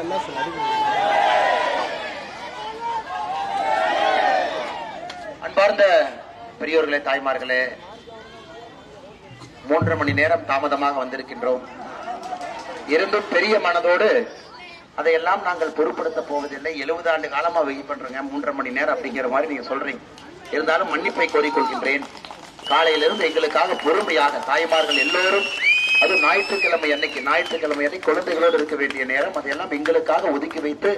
லோகேஷ் அன்பார்ந்த பெரியோர்களே தாய்மார்களே மூன்று மணி நேரம் தாமதமாக வந்திருக்கின்றோம். இருந்தும் பெரிய மனதோடு அதையெல்லாம் நாங்கள் பொருட்படுத்த போவதில்லை. எழுபது ஆண்டு காலமா வெயிட் பண்றோங்க. மூன்றரை மணி நேரம் அப்படிங்கிற மாதிரி நீங்க சொல்றீங்க. இருந்தாலும் மன்னிப்பை கோரிக்கொள்கின்றேன். காலையிலிருந்து எங்களுக்காக பொறுமையாக தாய்மார்கள் எல்லோரும் அது ஞாயிற்றுக்கிழமை அன்னைக்கு ஞாயிற்றுக்கிழமை அன்னைக்கு குழந்தைகளோடு இருக்க வேண்டிய நேரம். அதையெல்லாம் எங்களுக்காக ஒதுக்கி வைத்து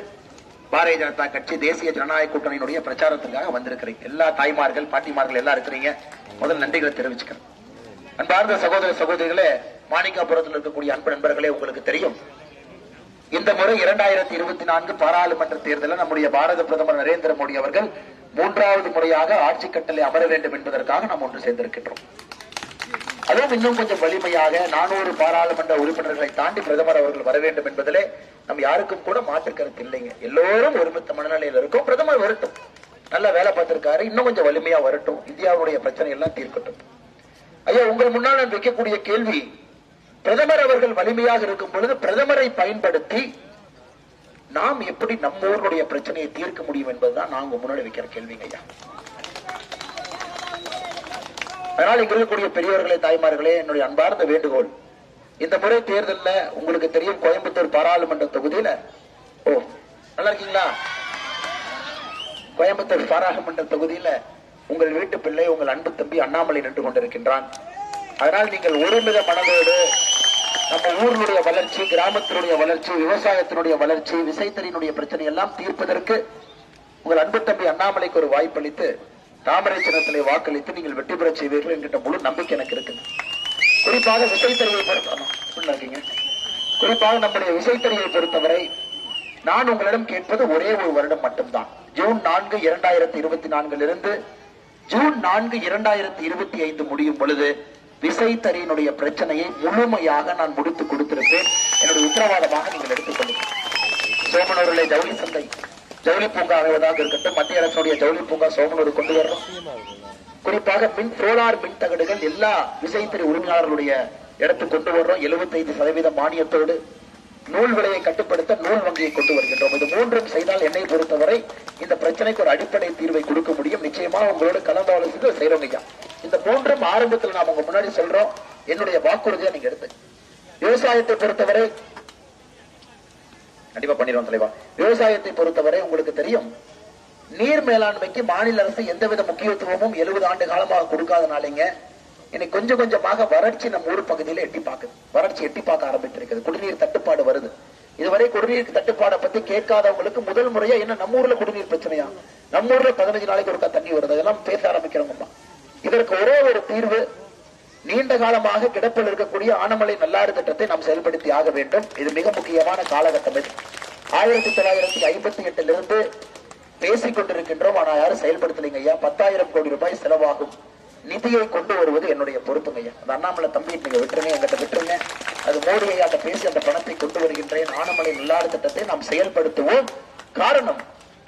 பாரதிய ஜனதா கட்சி தேசிய ஜனநாயக கூட்டணியினுடைய பிரச்சாரத்துக்காக வந்திருக்கிறீங்க. எல்லா தாய்மார்கள் பாட்டிமார்கள் எல்லாம் இருக்கிறீங்க. முதல் நன்றிகளை தெரிவிச்சுக்கிறேன். அன்பார்ந்த சகோதர சகோதரிகளே மாணிக்காபுரத்தில் இருக்கக்கூடிய அன்பு நண்பர்களே உங்களுக்கு தெரியும். இந்த முறை இரண்டாயிரத்தி இருபத்தி நான்கு பாராளுமன்ற தேர்தலில் நம்முடைய பாரத பிரதமர் நரேந்திர மோடி அவர்கள் மூன்றாவது முறையாக ஆட்சி கட்டளை அமர வேண்டும் என்பதற்காக நாம் ஒன்று சேர்ந்திருக்கின்றோம். அதுவும் இன்னும் கொஞ்சம் வலிமையாக நானூறு பாராளுமன்ற உறுப்பினர்களை தாண்டி பிரதமர் அவர்கள் வர வேண்டும் என்பதிலே நம் யாருக்கும் கூட மாற்று கருத்து இல்லைங்க. எல்லோரும் ஒருமித்த மனநிலையில் இருக்கும். பிரதமர் வரட்டும். நல்ல வேலை பார்த்திருக்காரு. இன்னும் கொஞ்சம் வலிமையா வரட்டும். இந்தியாவுடைய பிரச்சனை எல்லாம் தீர்க்கட்டும். ஐயா உங்கள் முன்னால் நான் வைக்கக்கூடிய கேள்வி பிரதமர் அவர்கள் வலிமையாக இருக்கும் பொழுது பிரதமரை பயன்படுத்தி நாம் எப்படி நம்ம ஊருடைய பிரச்சனையை தீர்க்க முடியும் என்பதுதான் நாங்க முன்னாடி வைக்கிற கேள்விங்க ஐயா. அதனால் இங்க இருக்கக்கூடிய பெரியவர்களே தாய்மார்களே என்னுடைய அன்பார்ந்த வேண்டுகோள். இந்த முறை தேர்தலில் உங்களுக்கு தெரியும் கோயம்புத்தூர் பாராளுமன்ற தொகுதியில ஓ நல்லா இருக்கீங்களா? கோயம்புத்தூர் பாராளுமன்ற தொகுதியில உங்கள் வீட்டு பிள்ளை உங்கள் அன்பு தம்பி அண்ணாமலை நின்று கொண்டிருக்கின்றான். அதனால் நீங்கள் ஒருமித மனதோடு நம்ம ஊரினுடைய வளர்ச்சி கிராமத்தினுடைய வளர்ச்சி விவசாயத்தினுடைய வளர்ச்சி விசைத்தறியினுடைய பிரச்சனை எல்லாம் தீர்ப்பதற்கு உங்கள் அன்பு தம்பி அண்ணாமலைக்கு ஒரு வாய்ப்பளித்து தாமரை சின்னத்திலே வாக்களித்து நீங்கள் வெற்றி பெறச் செய்வீர்கள் என்கின்ற முழு நம்பிக்கை எனக்கு இருக்குது. குறிப்பாக விசைத்தறியை பொறுத்த குறிப்பாக நம்முடைய விசைத்தறியை பொறுத்தவரை நான் உங்களிடம் கேட்பது ஒரே ஒரு வருடம் மட்டும்தான். ஜூன் நான்கு இரண்டாயிரத்தி இருபத்தி நான்கிலிருந்து ஜூன் நான்கு இரண்டாயிரத்தி இருபத்தி ஐந்து முடியும் பொழுது விசைத்தறியினுடைய பிரச்சனையை முழுமையாக நான் முடித்து கொடுத்திருப்பேன். என்னுடைய உத்தரவாதமாக நீங்கள் எடுத்துக்கொள்ளுங்கள் சோமனூரிலே ஜவுளி சந்தை. ஜவுளி பூங்கா அமைவதாக இருக்கட்டும். மத்திய அரசுடைய ஜவுளி பூங்கா சோமனூர் கொண்டு வரணும். குறிப்பாக மின் சோலார் மின் தகடுகள் எல்லா விசைத்தறி உரிமையாளர்களுடைய இடத்துக்கு கொண்டு வர்றோம் 75% சதவீத மானியத்தோடு நூல் விலையை கட்டுப்படுத்த நூல் வங்கியை கொண்டு வருகின்றோம். இது மூன்றும் செய்தால் என்னை பொறுத்தவரை இந்த பிரச்சனைக்கு ஒரு அடிப்படை தீர்வை கொடுக்க முடியும். நிச்சயமா உங்களோட கலந்தாலோசித்து செய்றோம் ஐயா. இந்த மூன்றும் ஆரம்பத்தில் நாம் உங்க முன்னாடி சொல்றோம். என்னுடைய வாக்குறுதியை நீங்க எடுத்து விவசாயத்தை பொறுத்தவரை கண்டிப்பா பண்ணிடுவோம் தலைவா. விவசாயத்தை பொறுத்தவரை உங்களுக்கு தெரியும் நீர் மேலாண்மைக்கு மாநில அரசு எந்தவித முக்கியத்துவமும் எழுபது ஆண்டு காலமாக கொடுக்காதனாலேங்க இன்னைக்கு கொஞ்சம் கொஞ்சமாக வறட்சி நம்ம ஊர் பகுதியில எட்டி பார்க்குது. வறட்சி எட்டி பார்க்க ஆரம்பிச்சிருக்குது. குடிநீர் தட்டுப்பாடு வருது. இதுவரை குடிநீர் தட்டுப்பாடை பத்தி கேட்காதவங்களுக்கு முதல் முறையா என்ன நம்ம ஊர்ல குடிநீர் பிரச்சனையா? நம்ம ஊர்ல பதினஞ்சு நாளைக்கு ஒருக்கா தண்ணி வருது. அதெல்லாம் பேச ஆரம்பிக்கிறவங்கம்மா. இதற்கு ஒரே ஒரு தீர்வு நீண்ட காலமாக கிடப்பில் இருக்கக்கூடிய ஆனமலை நல்லாறு திட்டத்தை நாம் செயல்படுத்தி ஆக வேண்டும். இது மிக முக்கியமான காலகட்டம் இது. ஆயிரத்தி தொள்ளாயிரத்தி ஐம்பத்தி எட்டிலிருந்து பேசிக் கொண்டிருக்கின்றோம் ஆனால் யாரும் செயல்படுத்தலைங்க ஐயா. பத்தாயிரம் கோடி ரூபாய் செலவாகும். நிதியை கொண்டு வருவது என்னுடைய பொறுப்புங்க ஐயா. அந்த அண்ணாமலை தம்பி நீங்க விட்டுருங்க எங்கிட்ட விட்டுருங்க. அது மோடி ஐயா அந்த பேசி அந்த பணத்தை கொண்டு வருகின்றேன். ஆனமலை நல்லாறு திட்டத்தை நாம் செயல்படுத்துவோம். காரணம்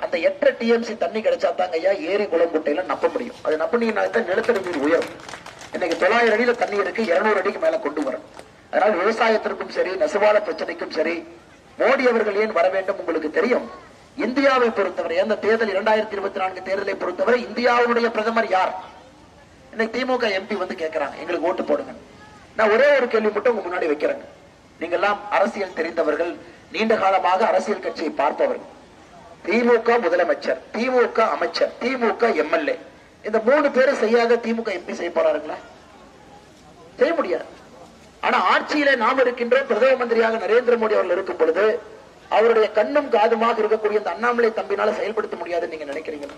அந்த எட்டரை டிஎம்சி தண்ணி கிடைச்சா தாங்க ஐயா ஏரி குளங்குட்டையில நம்ப முடியும். அது நப்பினீங்கன்னா தான் நிலத்தடி நீர் உயரும். இன்னைக்கு தொள்ளாயிரம் அடியில தண்ணி இருக்கு இருநூறு அடிக்கு மேல கொண்டு வரும் அதனால விவசாயத்திற்கும் சரி நெசவாள பிரச்சனைக்கும் சரி மோடி அவர்கள் ஏன் வர வேண்டும் உங்களுக்கு தெரியும்? இந்தியாவை பொறுத்தவரை அந்த தேர்தல் இரண்டாயிரத்தி இருபத்தி நான்கு தேர்தலை பொறுத்தவரை இந்தியாவுடைய பிரதமர் யார்? இன்னைக்கு திமுக எம்பி வந்து கேட்கிறாங்க எங்களுக்கு ஓட்டு போடுங்க. நான் ஒரே ஒரு கேள்வி மட்டும் உங்க முன்னாடி வைக்கிறேங்க. நீங்க எல்லாம் அரசியல் தெரிந்தவர்கள் நீண்ட காலமாக அரசியல் கட்சியை பார்ப்பவர்கள். திமுக முதலமைச்சர் திமுக அமைச்சர் திமுக எம்எல்ஏ. இந்த மூணு பேரும் செய்யாத திமுக எம்பி செய்ய போறாருங்களா? செய்ய முடியாது. ஆனா ஆட்சியில நாம் இருக்கின்றோம் பிரதம மந்திரியாக நரேந்திர மோடி அவர்கள் இருக்கும் பொழுது அவருடைய கண்ணும் காதுமாக இருக்கக்கூடிய இந்த அண்ணாமலை தம்பினால செயல்படுத்த முடியாதுன்னு நீங்க நினைக்கிறீங்க.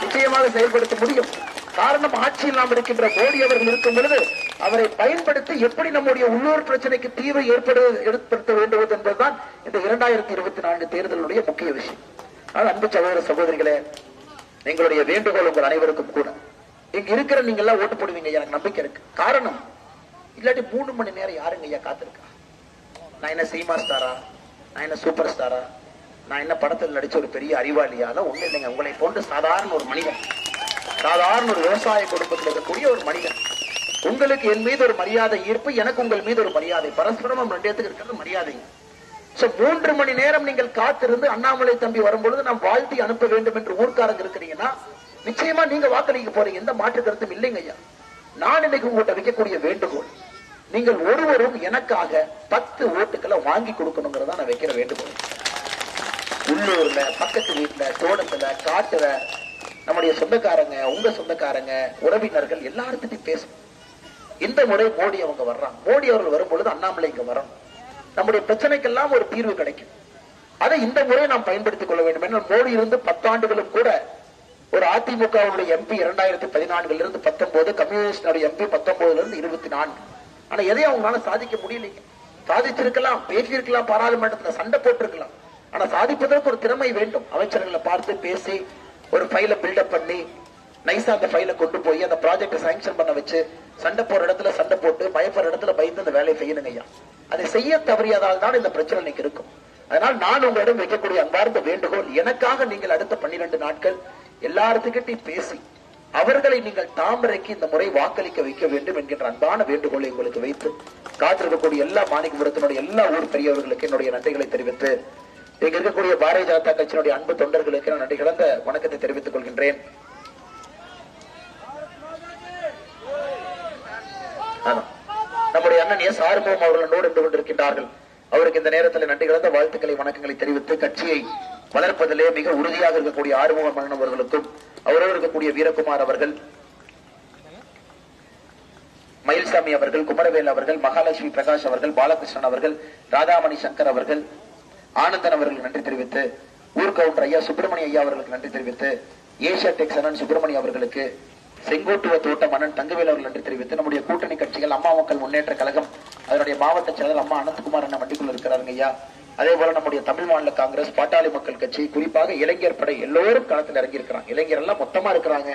நிச்சயமாக செயல்படுத்த முடியும். காரணம் ஆட்சியில் நாம் இருக்கின்ற மோடி அவர்கள் இருக்கும் பொழுது அவரை பயன்படுத்தி எப்படி நம்முடைய உள்ளூர் பிரச்சனைக்கு தீர்வு ஏற்படு ஏற்படுத்த வேண்டும் என்பதுதான் இந்த இரண்டாயிரத்தி இருபத்தி நான்கு தேர்தலுடைய முக்கிய விஷயம். அன்பு சகோதர சகோதரிகளே எங்களுடைய வேண்டுகோள் உங்கள் அனைவருக்கும் கூட. இங்க இருக்கிற நீங்க எல்லாம் ஓட்டு போடுவீங்க எனக்கு நம்பிக்கை இருக்கு. காரணம் இல்லாட்டி மூணு மணி நேரம் யாருங்க ஐயா காத்திருக்கா? நான் என்ன சீமா ஸ்டாரா நான் என்ன சூப்பர் ஸ்டாரா நான் என்ன படத்தில் நடிச்ச ஒரு பெரிய அறிவாளியால ஒண்ணு இல்லைங்க. உங்களை போன்ற சாதாரண ஒரு மனிதன் சாதாரண ஒரு விவசாய குடும்பத்தில் இருக்கக்கூடிய ஒரு மனிதன் உங்களுக்கு என் மீது ஒரு மரியாதை ஈர்ப்பு எனக்கு உங்கள் மீது ஒரு மரியாதை. பரஸ்பரம் ரெண்டு இடத்துக்கு இருக்கிறது மரியாதைங்க. மூன்று மணி நேரம் நீங்கள் காத்திருந்து அண்ணாமலை தம்பி வரும்பொழுது நாம் வாழ்த்தி அனுப்ப வேண்டும் என்று ஊர்க்காரங்க இருக்கிறீங்கன்னா நிச்சயமா நீங்க வாக்களிக்க போறீங்க எந்த மாற்று கருத்தும் இல்லைங்க ஐயா. நான் இன்னைக்கு உங்கள்கிட்ட வைக்கக்கூடிய வேண்டுகோள் நீங்கள் ஒருவரும் எனக்காக பத்து ஓட்டுக்களை வாங்கி கொடுக்கணுங்கிறதா நான் வைக்கிற வேண்டுகோள். உள்ளூர்ல பக்கத்து வீட்டுல தோட்டத்துல காட்டுல நம்முடைய சொந்தக்காரங்க உங்க சொந்தக்காரங்க உறவினர்கள் எல்லார்த்திட்டையும் பேசணும் இந்த முறை மோடி அவங்க வர்றாங்க மோடி அவர்கள் வரும்பொழுது அண்ணாமலை இங்க வரணும். நம்முடைய பிரச்சனைக்கெல்லாம் ஒரு தீர்வு கிடைக்கும். அதை இந்த முறை நாம் பயன்படுத்திக் கொள்ள வேண்டும். ஏன்னா மோடி இருந்து பத்தாண்டுகளும் கூட ஒரு அதிமுகவுடைய எம்பி இரண்டாயிரத்தி பதினான்குல இருந்து பத்தொன்பது கம்யூனிஸ்டுடைய எம்பி பத்தொன்பதுல இருந்து இருபத்தி நான்கு. ஆனா எதையும் அவங்களால சாதிக்க முடியலைங்க. சாதிச்சிருக்கலாம் பேசியிருக்கலாம் பாராளுமன்றத்துல சண்டை போட்டிருக்கலாம். ஆனா சாதிப்பதற்கு ஒரு திறமை வேண்டும். அமைச்சர்களை பார்த்து பேசி ஒரு ஃபைலை பில்டப் பண்ணி நைஸா அந்த ஃபைலை கொண்டு போய் அந்த ப்ராஜெக்ட் சாங்ஷன் பண்ண வச்சு சண்டை போற இடத்துல சண்டை போட்டு பயப்படுற இடத்துல பயந்து அந்த வேலையை செய்யணுங்க ஐயா. அதை செய்ய தவறியதால் தான் இந்த பிரச்சனை இன்னைக்கு இருக்கும். அதனால் நான் உங்களிடம் வைக்கக்கூடிய அன்பார்ந்த வேண்டுகோள் எனக்காக நீங்கள் அடுத்த பன்னிரண்டு நாட்கள் எல்லாத்துக்கிட்டையும் பேசி அவர்களை நீங்கள் தாமரைக்கு இந்த முறை வாக்களிக்க வைக்க வேண்டும் என்கின்ற அன்பான வேண்டுகோளை உங்களுக்கு வைத்து காத்திருக்கக்கூடிய எல்லா மாணிக்கபுரத்தினுடைய எல்லா ஊர் பெரியவர்களுக்கு என்னுடைய நன்றிகளை தெரிவித்து இங்க இருக்கக்கூடிய பாரதிய ஜனதா கட்சியினுடைய அன்பு தொண்டர்களுக்கு நான் நன்றி கலந்த வணக்கத்தை தெரிவித்துக் கொள்கின்றேன். நம்முடைய அண்ணன் எஸ் ஆறுமுகம் அவர்கள் என்னோடு கொண்டிருக்கின்றார்கள். அவருக்கு இந்த நேரத்தில் நன்றி கலந்த வாழ்த்துக்களை வணக்கங்களை தெரிவித்து கட்சியை வளர்ப்பதிலே மிக உறுதியாக இருக்கக்கூடிய ஆறுமுகம் அண்ணன் அவர்களுக்கும் அவரோடு இருக்கக்கூடிய வீரகுமார் அவர்கள் மயில்சாமி அவர்கள் குமரவேல் அவர்கள் மகாலட்சுமி பிரகாஷ் அவர்கள் பாலகிருஷ்ணன் அவர்கள் ராதாமணி சங்கர் அவர்கள் ஆனந்தன் அவர்களுக்கு நன்றி தெரிவித்து ஊர் கவுண்டர் ஐயா சுப்பிரமணிய ஐயா அவர்களுக்கு நன்றி தெரிவித்து ஏசியா டெக்ஸ் அண்ணன் சுப்பிரமணிய அவர்களுக்கு செங்கோட்டுவ தோட்டம் அண்ணன் தங்கவேல் அவர்கள் நன்றி தெரிவித்து நம்முடைய கூட்டணி கட்சிகள் அம்மா மக்கள் முன்னேற்ற கழகம் அதனுடைய மாவட்ட செயலர் அம்மா அனந்தகுமார் அண்ணன் வண்டிக்குள்ள இருக்கிறாருங்க ஐயா. அதே போல நம்முடைய தமிழ் மாநில காங்கிரஸ் பாட்டாளி மக்கள் கட்சி குறிப்பாக இளைஞர் படை எல்லோரும் களத்தில் இறங்கி இருக்கிறாங்க இளைஞர் எல்லாம் மொத்தமா இருக்கிறாங்க.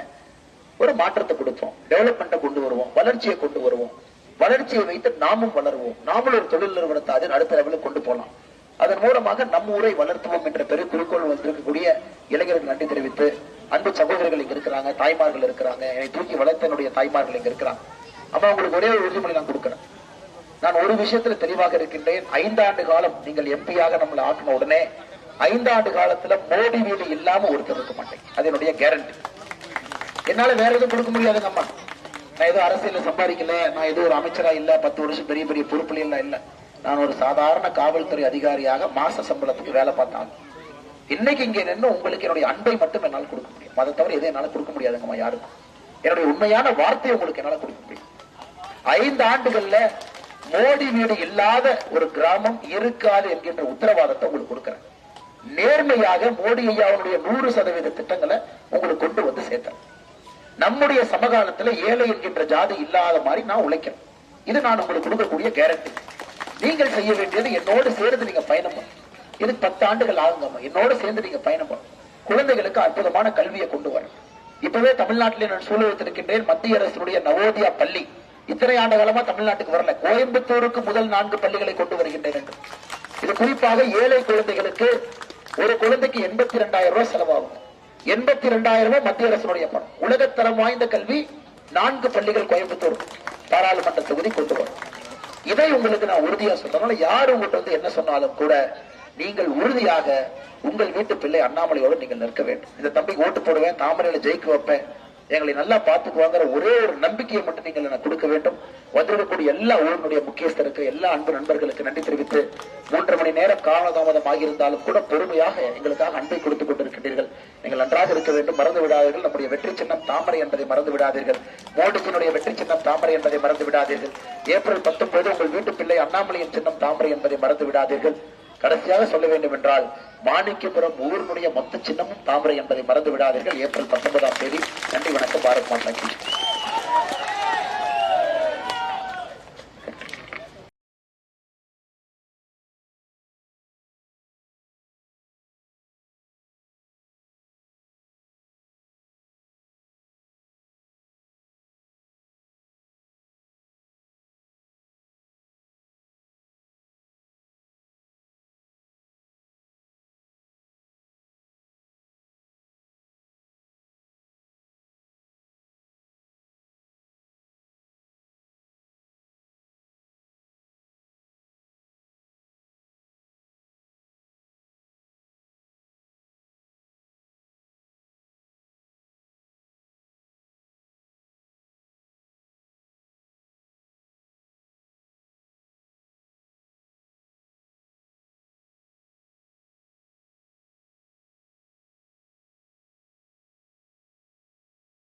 ஒரு மாற்றத்தை கொடுப்போம் டெவலப்மெண்ட்டை கொண்டு வருவோம் வளர்ச்சியை கொண்டு வருவோம். வளர்ச்சியை வைத்து நாமும் வளருவோம். நாமளும் ஒரு தொழில் நிறுவனத்தை அது அடுத்த லெவலுக்கு கொண்டு போகலாம். அதன் மூலமாக நம்ம ஊரை வளர்த்துவோம் என்ற பெரு குறிக்கோள் வந்திருக்கக்கூடிய இளைஞர்களுக்கு நன்றி தெரிவித்து அன்பு சகோதரர்கள் இங்க இருக்கிறாங்க தாய்மார்கள் இருக்கிறாங்க என்னை தூக்கி வளர்த்த என்னுடைய தாய்மார்கள் இங்க இருக்கிறாங்க. அப்ப உங்களுக்கு ஒரே ஒரு உறுதிமொழி நான் கொடுக்கிறேன். நான் ஒரு விஷயத்துல தெளிவாக இருக்கின்றேன். ஐந்தாண்டு காலம் நீங்கள் எம்பியாக நம்மளை ஆக்கின உடனே ஐந்தாண்டு காலத்துல மோடி வீடு இல்லாம ஒருத்தர் இருக்க மாட்டேன். அது என்னுடைய கேரண்டி என்னால வேற எதுவும் கொடுக்க முடியாதுங்க அம்மா. நான் ஏதோ அரசியல்ல சம்பாதிக்கல நான் ஏதோ ஒரு அமைச்சரா இல்ல பத்து வருஷம் பெரிய பெரிய பொறுப்புல எல்லாம் இல்ல. நான் ஒரு சாதாரண காவல்துறை அதிகாரியாக மாச சம்பளத்துக்கு வேலை பார்த்தாங்க இன்னைக்கு இங்க நின்று உங்களுக்கு என்னுடைய அன்பை மட்டும் என்னால் கொடுக்க முடியும். அதை தவிர எதை என்னால கொடுக்க முடியாதுங்கம்மா யாருக்கும். என்னுடைய உண்மையான வார்த்தையை உங்களுக்கு என்னால கொடுக்க முடியும். ஐந்து ஆண்டுகள்ல மோடி வீடு இல்லாத ஒரு கிராமம் இருக்காது என்கின்ற உத்தரவாதத்தை உங்களுக்கு கொடுக்கிறேன். நேர்மையாக மோடி ஐயாவுடைய நூறு சதவீத திட்டங்களை உங்களுக்கு கொண்டு வந்து சேர்த்தேன். நம்முடைய சமகாலத்துல ஏழை என்கின்ற ஜாதி இல்லாத மாதிரி நான் உழைக்கிறேன். இது நான் உங்களுக்கு கொடுக்கக்கூடிய கேரண்டி நீங்கள் செய்ய வேண்டியது என்னோடு சேர்ந்து நீங்க பயணம் இது பத்து ஆண்டுகள் ஆகுங்கம்மா என்னோடு சேர்ந்து நீங்க பயணம் குழந்தைகளுக்கு அற்புதமான கல்வியை கொண்டு வரணும் இப்பவே தமிழ்நாட்டிலே நான் சூழல் வைத்திருக்கின்றேன். மத்திய அரசினுடைய நவோதயா பள்ளி. இத்தனை ஆண்டு காலமா தமிழ்நாட்டுக்கு வரல. கோயம்புத்தூருக்கு முதல் நான்கு பள்ளிகளை கொண்டு வருகின்றேன் என்று இது குறிப்பாக ஏழை குழந்தைகளுக்கு ஒரு குழந்தைக்கு எண்பத்தி இரண்டாயிரம் ரூபாய் செலவாகும். எண்பத்தி இரண்டாயிரம் ரூபாய் மத்திய அரசுடைய பணம். உலகத்தரம் வாய்ந்த கல்வி நான்கு பள்ளிகள் கோயம்புத்தூர் பாராளுமன்ற தொகுதி கொண்டு வரும். இதை உங்களுக்கு நான் உறுதியா சொல்றேன். யார் உங்கள்கிட்ட வந்து என்ன சொன்னாலும் கூட நீங்கள் உறுதியாக உங்கள் வீட்டு பிள்ளை அண்ணாமலையோடு நீங்கள் நிற்க வேண்டும். இந்த தம்பிக்கு ஓட்டு போடுவேன் தாமரையில ஜெயிக்க வைப்பேன். எங்களை நல்லா பார்த்துக்குவாங்கிற ஒரே ஒரு நம்பிக்கையை மட்டும் நீங்கள் எனக்கு கொடுக்க வேண்டும். வந்திருக்கக்கூடிய எல்லா ஊரினுடைய முக்கியஸ்தருக்கு எல்லா அன்பு நண்பர்களுக்கு நன்றி தெரிவித்து மூன்று மணி நேரம் காலதாமதம் ஆகியிருந்தாலும் கூட பொறுமையாக எங்களுக்காக அன்பை கொடுத்துக் கொண்டிருக்கின்றீர்கள். நீங்கள் நன்றாக இருக்க வேண்டும். மறந்து விடாதீர்கள். நம்முடைய வெற்றி சின்னம் தாமரை என்பதை மறந்து விடாதீர்கள். மோடிஜியினுடைய வெற்றி சின்னம் தாமரை என்பதை மறந்து விடாதீர்கள். ஏப்ரல் பத்தொன்பது உங்கள் வீட்டு பிள்ளை அண்ணாமலையின் சின்னம் தாமரை என்பதை மறந்து விடாதீர்கள். கடைசியாக சொல்ல வேண்டும் என்றால் மாணிக்கபுரம் ஊரினுடைய மொத்த சின்னமும் தாமரை என்பதை மறந்து விடாதீர்கள் ஏப்ரல் பத்தொன்பதாம் தேதி. நன்றி வணக்கம். பாரத் மாதா